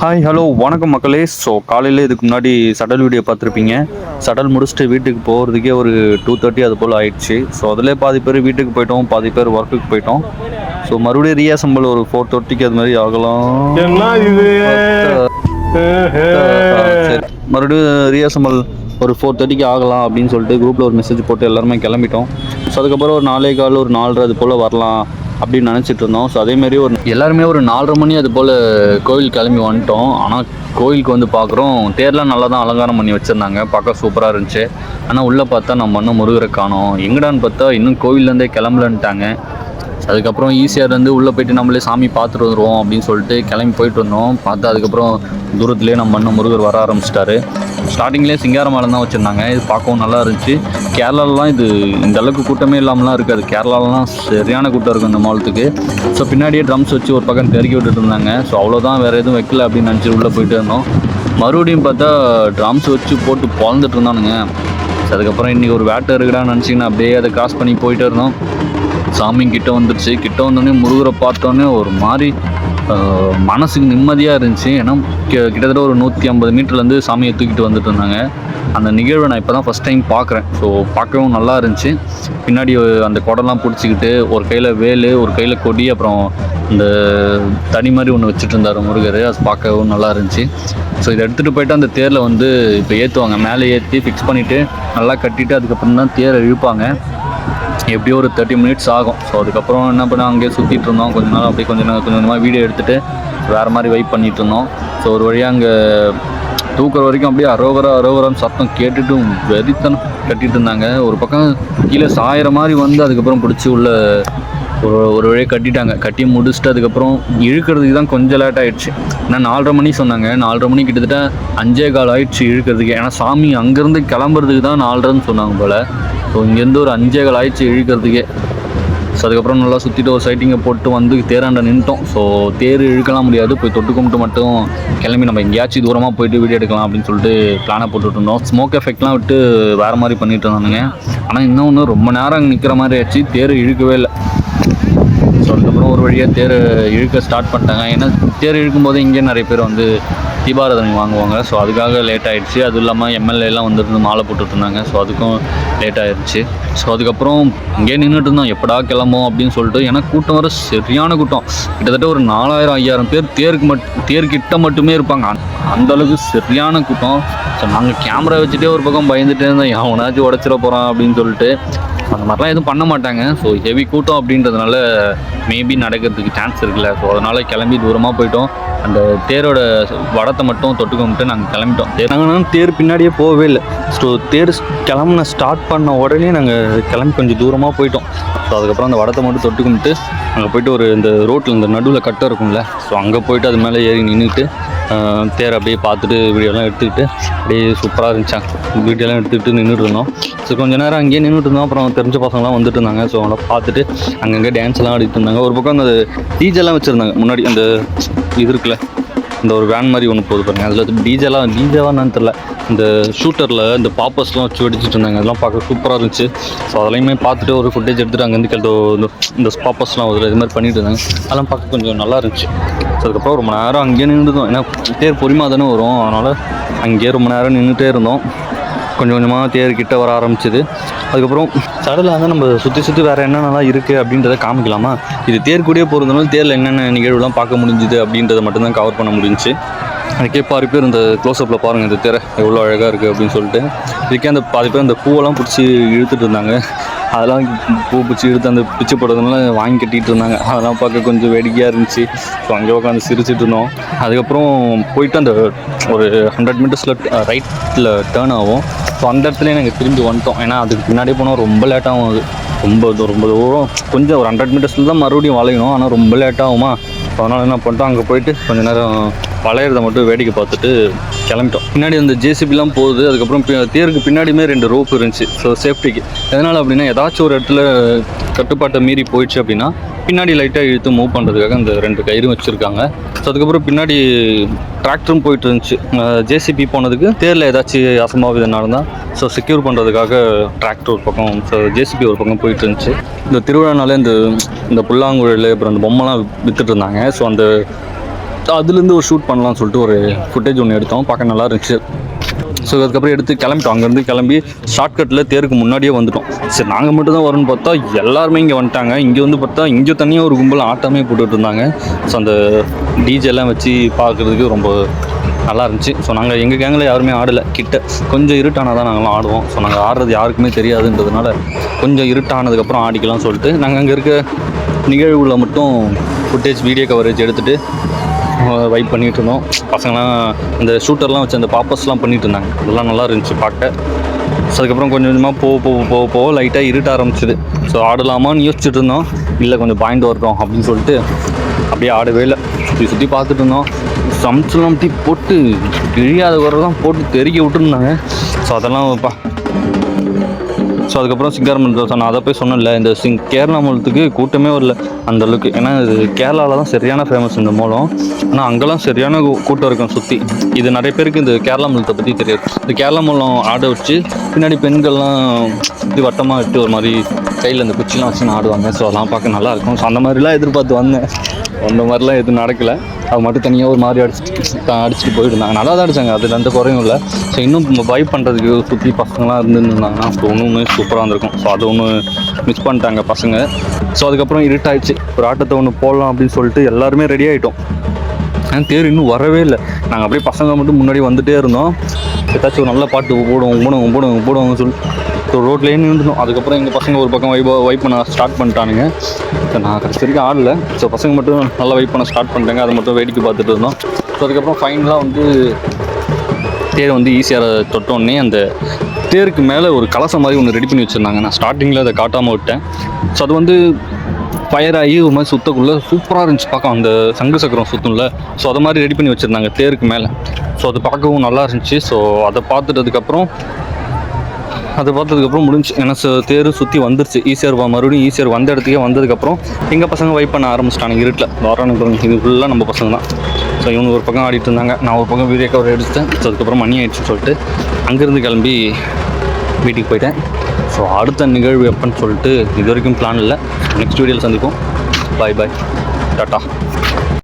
Hi hello வணக்கம் மக்களே. So காலையில் இதுக்கு முன்னாடி சடல் வீடியோ பார்த்துருப்பீங்க. சடல் முடிச்சுட்டு வீட்டுக்கு போகிறதுக்கே ஒரு டூ தேர்ட்டி அது போல் ஆயிடுச்சு. ஸோ அதில் பாதி பேர் வீட்டுக்கு போயிட்டோம் பாதி பேர் ஒர்க்குக்கு போயிட்டோம். ஸோ மறுபடியும் ரீஅசம்பிள் ஒரு ஃபோர் தேர்ட்டிக்கு அது மாதிரி ஆகலாம். மறுபடியும் ரீஅசம்பிள் ஒரு ஃபோர் தேர்ட்டிக்கு ஆகலாம் அப்படின்னு சொல்லிட்டு குரூப்பில் ஒரு மெசேஜ் போட்டு எல்லாருமே கிளம்பிட்டோம். ஸோ அதுக்கப்புறம் ஒரு நாலே கால் ஒரு நாலரை அது போல் வரலாம். அப்படின்னு நினச்சிட்டு இருந்தோம். ஸோ அதேமாரி ஒரு எல்லாருமே ஒரு நாலரை மணி அது போல் கோவில் கிளம்பி வந்துட்டோம். ஆனால் கோவிலுக்கு வந்து பார்க்குறோம் தேர்லாம் நல்லா தான் அலங்காரம் பண்ணி வச்சுருந்தாங்க. பார்க்க சூப்பராக இருந்துச்சு. ஆனால் உள்ளே பார்த்தா நம்ம இன்னும் முருகரை காணோம். எங்கடான்னு பார்த்தா இன்னும் கோவிலேருந்தே கிளம்பலன்ட்டாங்க. அதுக்கப்புறம் ஈஸியாக இருந்து உள்ளே போயிட்டு நம்மளே சாமி பார்த்துட்டு வந்துடுவோம் அப்படின்னு சொல்லிட்டு கிளம்பி போயிட்டு வந்தோம். பார்த்து அதுக்கப்புறம் தூரத்துலேயே நம்ம அண்ணன் முருகர் வர ஆரம்பிச்சிட்டாரு. ஸ்டார்டிங்லேயே மரம் தான் வச்சுருந்தாங்க. இது பார்க்கவும் நல்லா இருந்துச்சு. கேரளாலலாம் இது இந்த அளவுக்கு கூட்டமே இல்லாமலாம் இருக்காது. கேரளாலலாம் சரியான கூட்டம் இருக்கும் இந்த மாலத்துக்கு ஸோ பின்னாடியே ட்ரம்ஸ் வச்சு ஒரு பக்கம் தெருக்கி விட்டுட்டு இருந்தாங்க. ஸோ அவ்வளோதான் வேறு எதுவும் வைக்கல அப்படின்னு நினச்சி உள்ளே போயிட்டு இருந்தோம். மறுபடியும் பார்த்தா ட்ரம்ஸ் வச்சு போட்டு பொழந்துட்டு இருந்தானுங்க. அதுக்கப்புறம் இன்றைக்கி ஒரு வேட்டை இருக்குடான்னு நினச்சிங்கன்னா அப்படியே அதை கிராஸ் பண்ணி போயிட்டு இருந்தோம். சாமி கிட்ட வந்துருச்சு. கிட்ட வந்தோடனே முருகரை பார்த்தோன்னே ஒரு மாதிரி மனசுக்கு நிம்மதியாக இருந்துச்சு. ஏன்னா கிட்டத்தட்ட ஒரு நூற்றி ஐம்பது மீட்டர்லேருந்து சாமியை தூக்கிட்டு வந்துட்டு இருந்தாங்க. அந்த நிகழ்வை நான் இப்போ தான் ஃபஸ்ட் டைம் பார்க்குறேன் ஸோ பார்க்கவும் நல்லா இருந்துச்சு. பின்னாடி அந்த குடம்லாம் பிடிச்சிக்கிட்டு ஒரு கையில் வேல் ஒரு கையில் கொடி அப்புறம் இந்த தனி மாதிரி ஒன்று வச்சுட்டு இருந்தார் முருகர். அது பார்க்கவும் நல்லா இருந்துச்சு. ஸோ இதை எடுத்துகிட்டு போயிட்டு அந்த தேரில் வந்து இப்போ ஏற்றுவாங்க மேலே ஏற்றி ஃபிக்ஸ் பண்ணிவிட்டு நல்லா கட்டிட்டு அதுக்கப்புறம் தான் தேரை இழுப்பாங்க. எப்படியோ ஒரு தேர்ட்டி மினிட்ஸ் ஆகும். ஸோ அதுக்கப்புறம் என்ன பண்ண அங்கேயே சுற்றிட்டு இருந்தோம். கொஞ்ச நேரம் அப்படியே கொஞ்சம் நேரம் கொஞ்சம் கொஞ்சமாக வீடியோ எடுத்துகிட்டு வேறு மாதிரி வெயிட் பண்ணிட்டு இருந்தோம். ஸோ ஒரு வழியாக அங்கே தூக்குற வரைக்கும் அப்படியே அரோகரா அரோகரான்னு சத்தம் கேட்டுட்டும் வெறித்தனம் கட்டிட்டு இருந்தாங்க. ஒரு பக்கம் கீழே சாயிற மாதிரி வந்து அதுக்கப்புறம் பிடிச்சி உள்ள ஒரு ஒரு வழியை கட்டிட்டாங்க. கட்டி முடிச்சுட்டு அதுக்கப்புறம் இழுக்கிறதுக்கு தான் கொஞ்சம் லேட் ஆகிடுச்சு ஏன்னா நாலரை மணி சொன்னாங்க. நாலரை மணி கிட்டத்தட்ட அஞ்சே கால் ஆயிடுச்சு இழுக்கிறதுக்கு. ஏன்னா சாமி அங்கேருந்து கிளம்புறதுக்கு தான் நாலரைன்னு சொன்னாங்க போல். ஸோ இங்கேருந்து ஒரு அஞ்சே கால் ஆயிடுச்சு இழுக்கிறதுக்கே. ஸோ அதுக்கப்புறம் நல்லா சுற்றிட்டு ஒரு சைட்டிங்கை போட்டு வந்து தேராண்ட நின்ட்டோம் ஸோ தேர் இழுக்கலாம் முடியாது. போய் தொட்டு கும்பிட்டு மட்டும் கிளம்பி நம்ம எங்கேயாச்சும் தூரமாக போயிட்டு வீடியோ எடுக்கலாம் அப்படின்னு சொல்லிட்டு பிளானை போட்டுட்டு இருந்தோம். ஸ்மோக் எஃபெக்ட்லாம் விட்டு வேறு மாதிரி பண்ணிட்டு இருந்தானுங்க. ஆனால் இன்னொன்று ரொம்ப நேரம் அங்கே நிற்கிற மாதிரி ஆச்சு. தேர் இழுக்கவே இல்லை. ஸோ அதுக்கப்புறம் ஒரு வழியாக தேர் இழுக்க ஸ்டார்ட் பண்ணிட்டாங்க. ஏன்னா தேர் இழுக்கும்போது இங்கே நிறைய பேர் வந்து தீபாராதனை வாங்குவாங்க. ஸோ அதுக்காக லேட் ஆகிடுச்சு அதுவும் இல்லாமல் எம்எல்ஏலாம் வந்துருந்து மாலை போட்டுட்டு இருந்தாங்க. ஸோ அதுக்கும் லேட் ஆகிடுச்சு ஸோ அதுக்கப்புறம் இங்கே நின்றுட்டு இருந்தோம். எப்படா கிளம்போம் அப்படின்னு சொல்லிட்டு ஏன்னா கூட்டம் வர சரியான கூட்டம். கிட்டத்தட்ட ஒரு நாலாயிரம் ஐயாயிரம் பேர் தேருக்கு மட் தேர்கிட்ட மட்டுமே இருப்பாங்க. அந்தளவுக்கு சரியான கூட்டம். ஸோ நாங்கள் கேமரா வச்சுட்டே ஒரு பக்கம் பயந்துகிட்டே இருந்தோம். எவனாச்சும் உடச்சிட போகிறான் அப்படின்னு சொல்லிட்டு அந்த மாதிரிலாம் எதுவும் பண்ண மாட்டாங்க. ஸோ ஹெவி கூட்டம் அப்படின்றதுனால மேபி நடக்கிறதுக்கு சான்ஸ் இருக்குல்ல. ஸோ அதனால் கிளம்பி தூரமாக போயிட்டோம். அந்த தேரோட வடத்தை மட்டும் தொட்டு கும்பிட்டு நாங்கள் கிளம்பிட்டோம். தேர் நாங்கள் தேர் பின்னாடியே போகவே இல்லை. ஸோ தேர் கிளம்புன ஸ்டார்ட் பண்ண உடனே நாங்கள் கிளம்பி கொஞ்சம் தூரமாக போயிட்டோம். ஸோ அதுக்கப்புறம் அந்த வடத்தை மட்டும் தொட்டு கும்பிட்டு அங்கே போயிட்டு ஒரு இந்த ரோட்டில் இந்த நடுவில் கட்டை இருக்கும்ல. ஸோ அங்கே போயிட்டு அது மேலே ஏறி நின்றுட்டு தேர் அப்படியே பார்த்துட்டு வீடியோலாம் எடுத்துக்கிட்டு அப்படியே சூப்பராக இருந்துச்சாங்க வீடியோலாம் எடுத்துக்கிட்டு நின்றுட்டு இருந்தோம். ஸோ கொஞ்சம் நேரம் அங்கேயே நின்றுட்டு இருந்தோம். அப்புறம் தெரிஞ்ச பசங்களாம் வந்துட்டு இருந்தாங்க. ஸோ அவங்கள பார்த்துட்டு அங்கங்கே டான்ஸ்லாம் ஆடிட்டு இருந்தாங்க. ஒரு பக்கம் அந்த டீஜெல்லாம் வச்சுருந்தாங்க. முன்னாடி அந்த இது இருக்குல்ல இந்த ஒரு வேன் மாதிரி ஒன்று போகுது பாருங்கள் அதில் டிஜேலாம் டிஜேவா என்னன்னு தெரில இந்த ஷூட்டரில் இந்த பாப்பர்ஸ்லாம் வச்சு வெடிச்சிட்டு இருந்தாங்க. அதெல்லாம் பார்க்க சூப்பராக இருந்துச்சு. ஸோ அதெல்லாமே பார்த்துட்டு ஒரு ஃபுட்டேஜ் எடுத்துகிட்டு அங்கேருந்து கிளம்பி இந்த பாப்பர்ஸ்லாம் வருது இது மாதிரி பண்ணிட்டு இருந்தாங்க. அதெல்லாம் பார்க்க கொஞ்சம் நல்லா இருந்துச்சு. ஸோ அதுக்கப்புறம் ரொம்ப நேரம் அங்கேயே நின்றுதோம் ஏன்னா தேர் பொறுமையாக தானே வரும். அதனால் அங்கேயே ரொம்ப நேரம் நின்றுட்டே இருந்தோம். கொஞ்சம் கொஞ்சமாக தேர் கிட்ட வர ஆரம்பிச்சது. அதுக்கப்புறம் சடலில் வந்து நம்ம சுற்றி சுற்றி வேறு என்னென்னலாம் இருக்குது அப்படின்றத காமிக்கலாமா? இது தேர் கூடயே போகிறதுனால தேரில் என்னென்ன நிகழ்வுலாம் பார்க்க முடிஞ்சுது அப்படின்றத மட்டும்தான் கவர் பண்ண முடிஞ்சுச்சு. அதுக்கே பாதி பேர் இந்த க்ளோஸ்அப்பில் பாருங்கள் இந்த தேரை. எவ்வளோ அழகாக இருக்குது அப்படின்னு சொல்லிட்டு. இதுக்கே அந்த பாதி பேர் அந்த பூவெல்லாம் பிடிச்சி இழுத்துட்டு இருந்தாங்க. அதெல்லாம் பூ பிடிச்சி இழுத்து அந்த பிச்சு போடுறதுனால வாங்கி கட்டிகிட்டு இருந்தாங்க. அதெல்லாம் பார்க்க கொஞ்சம் வேடிக்கையாக இருந்துச்சு. ஸோ அங்கே உட்காந்து சிரிச்சிட்டு இருந்தோம். அதுக்கப்புறம் போயிட்டு அந்த ஒரு ஹண்ட்ரட் மீட்டர்ஸில் ரைட்டில் டேர்ன் ஆகும். ஸோ அந்த இடத்துல நாங்கள் திரும்பி வந்துட்டோம். ஏன்னா அதுக்கு பின்னாடி போனால் ரொம்ப லேட்டாகும் அது. ரொம்ப தூரம் ரொம்ப தூரம். கொஞ்சம் ஒரு ஹண்ட்ரட் மீட்டர்ஸில் தான் மறுபடியும் வளையணும். ஆனால் ரொம்ப லேட்டாகுமா அதனால் என்ன பண்ணிட்டோம்? அங்கே போயிட்டு கொஞ்ச நேரம் வளையிறத மட்டும் வேடிக்கை பார்த்துட்டு கிளம்பிட்டோம். பின்னாடி அந்த ஜேசிபிலாம் போகுது அதுக்கப்புறம் பி- தேருக்கு பின்னாடியுமே ரெண்டு ரோப் இருந்துச்சு. ஸோ சேஃப்டிக்கு எதனால் அப்படின்னா ஏதாச்சும் ஒரு இடத்துல கட்டுப்பாட்டை மீறி போயிடுச்சு அப்படின்னா பின்னாடி லைட்டாக இழுத்து மூவ் பண்ணுறதுக்காக அந்த ரெண்டு கயிறும் வச்சுருக்காங்க. ஸோ அதுக்கப்புறம் பின்னாடி டிராக்டரும் போயிட்டு இருந்துச்சு. ஜேசிபி போனதுக்கு தேரில் ஏதாச்சும் அசம்பாவிதம் நடந்தால் ஸோ செக்யூர் பண்ணுறதுக்காக டிராக்டர் ஒரு பக்கம் ஸோ ஜேசிபி ஒரு பக்கம் போயிட்டு இருந்துச்சு. இந்த திருவிழானாலே இந்த இந்த புல்லாங்குழல் அப்புறம் அந்த பொம்மைலாம் வித்துட்டு இருந்தாங்க. ஸோ அந்த அதுலேருந்து ஒரு ஷூட் பண்ணலாம்னு சொல்லிட்டு ஒரு ஃபுட்டேஜ் ஒன்று எடுத்தோம். பார்க்க நல்லா இருந்துச்சு. ஸோ அதுக்கப்புறம் எடுத்து கிளம்பிட்டோம். அங்கேருந்து கிளம்பி ஷார்ட்கட்டில் தேருக்கு முன்னாடியே வந்துட்டோம். சரி நாங்கள் மட்டும் தான் வரோம்னு பார்த்தா எல்லாருமே இங்கே வந்துட்டாங்க. இங்கே வந்து பார்த்தா இங்கே தனியாக ஒரு கும்பல் ஆட்டமே போட்டுட்டு இருந்தாங்க. ஸோ அந்த டிஜெல்லாம் எல்லாம் வச்சு பார்க்குறதுக்கு ரொம்ப நல்லா இருந்துச்சு. ஸோ நாங்கள் எங்கள் கேங்கில் யாருமே ஆடலை. கிட்ட கொஞ்சம் இருட்டானால் தான் நாங்களாம் ஆடுவோம். ஸோ நாங்கள் ஆடுறது யாருக்குமே தெரியாதுன்றதுனால கொஞ்சம் இருட்டானதுக்கப்புறம் ஆடிக்கலாம்னு சொல்லிட்டு நாங்கள் அங்கே இருக்க நிகழ்வுல மட்டும் ஃபுட்டேஜ் வீடியோ கவரேஜ் எடுத்துகிட்டு வைப் பண்ணிகிட்டு இருந்தோம் பசங்களாம் இந்த ஷூட்டர்லாம் வச்சு அந்த பாப்பர்ஸ்லாம் பண்ணிட்டு இருந்தாங்க அதெல்லாம் நல்லா இருந்துச்சு பார்க்க. ஸோ அதுக்கப்புறம் கொஞ்சம் கொஞ்சமாக போக போக போக போக லைட்டாக இருட்ட ஆரம்பிச்சிது. ஸோ ஆடலாமான்னு யோசிச்சுட்டு இருந்தோம் இல்லை கொஞ்சம் பாயிண்ட் வரட்டும் அப்படின்னு சொல்லிட்டு அப்படியே ஆடவே இல்லை. சுற்றி சுற்றி பார்த்துட்டு இருந்தோம் சமைச்சலாம் டீ போட்டு கிழியாத குறைதான் போட்டு தெருக்கி விட்டுருந்தாங்க. ஸோ அதெல்லாம் பா ஸோ அதுக்கப்புறம் சிங்காரமன் தோசை நான் அதை போய் சொன்னேன்ல இந்த சிங் கேரளா மூலத்துக்கு கூட்டமே வரல அந்த அளவுக்கு. ஏன்னா இது கேரளாவில் தான் சரியான ஃபேமஸ் இந்த மூலம் ஆனால் அங்கெல்லாம் சரியான கூ- கூட்டம் இருக்கும் சுற்றி இது நிறைய பேருக்கு இந்த கேரளா மூலத்தை பற்றி தெரியாது. இந்த கேரளா மூலம் ஆட வச்சு பின்னாடி பெண்கள்லாம் சுற்றி வட்டமாக விட்டு ஒரு மாதிரி கையில் அந்த குச்சிலாம் வச்சு ஆடுவாங்க. ஸோ அதெல்லாம் பார்க்க நல்லா இருக்கும். ஸோ அந்த மாதிரிலாம் எதிர்பார்த்து வந்தேன். அந்த மாதிரிலாம் எதுவும் நடக்கலை. அது மட்டும் தனியாக ஒரு மாதிரி அடிச்சுட்டு அடிச்சுட்டு போயிருந்தாங்க. நல்லா தான் அடித்தாங்க அதில் எந்த குறையும் இல்லை. ஸோ இன்னும் வைப் பண்ணுறதுக்கு சுற்றி பசங்களாம் இருந்துருந்தாங்கன்னா ஸோ ஒன்று சூப்பராக இருந்திருக்கும். ஸோ அதை ஒன்று மிஸ் பண்ணிட்டாங்க பசங்க. ஸோ அதுக்கப்புறம் இருட்டாயிடுச்சு ஒரு ஆட்டத்தை ஒன்று போடலாம் அப்படின்னு சொல்லிட்டு எல்லாருமே ரெடி ஆகிட்டோம் ஆனால் தேர் இன்னும் வரவே இல்லை. நாங்கள் அப்படியே பசங்க மட்டும் முன்னாடி வந்துகிட்டே இருந்தோம். ஏதாச்சும் ஒரு நல்ல பாட்டு போடுவோம் போடுவோம் போடுவோம் போடுவோம்னு சொல்லி ஸோ ரோட்லேயே நின்றுட்டோம். அதுக்கப்புறம் எங்கள் பசங்க ஒரு பக்கம் வைப் வைப் பண்ண ஸ்டார்ட் பண்ணிட்டானுங்க. ஸோ நான் கடைசி வரைக்கும் ஆடல. ஸோ பசங்க மட்டும் நல்லா வைப் பண்ண ஸ்டார்ட் பண்ணிட்டாங்க. அதை மட்டும் வேடிக்கை பார்த்துட்டு இருந்தோம். ஸோ அதுக்கப்புறம் ஃபைனலாக வந்து தேர் வந்து ஈஸியாக தொட்டோடனே அந்த தேருக்கு மேலே ஒரு கலசம் மாதிரி ஒன்று ரெடி பண்ணி வச்சுருந்தாங்க. நான் ஸ்டார்டிங்கில் அதை காட்டாமல் விட்டேன். ஸோ அது வந்து ஃபயர் ஆகி ஒரு மாதிரி சுத்தக்குள்ளே சூப்பராக இருந்துச்சு பார்க்க அந்த சங்கு சக்கரம் சுற்றும்ல ஸோ அதை மாதிரி ரெடி பண்ணி வச்சுருந்தாங்க தேருக்கு மேலே. ஸோ அது பார்க்கவும் நல்லா இருந்துச்சு. ஸோ அதை பார்த்துட்டதுக்கப்புறம் அதை பார்த்ததுக்கப்புறம் முடிஞ்சு. ஏன்னா ச- தேர் சுற்றி வந்துருச்சு. ஈஸியர் மறுபடியும் ஈஸியர் வந்த இடத்துக்கே வந்ததுக்கப்புறம் எங்கள் பசங்க வைப் பண்ண ஆரம்பிச்சிட்டாங்க. இருட்டில். வரானுங்க இது ஃபுல்லாக நம்ம பசங்க தான். ஸோ இவங்க ஒரு பக்கம் ஆடிட்டு இருந்தாங்க. நான் ஒரு பக்கம் வீடியோ கவர் எடுத்தேன் ஸோ அதுக்கப்புறம் மணி ஆயிடுச்சுன்னு சொல்லிட்டு அங்கேருந்து கிளம்பி வீட்டுக்கு போயிட்டேன். ஸோ அடுத்த நிகழ்வு எப்போன்னு சொல்லிட்டு இது வரைக்கும் பிளான் இல்லை. நெக்ஸ்ட் வீடியோவில் சந்திப்போம். பாய் பாய் டாட்டா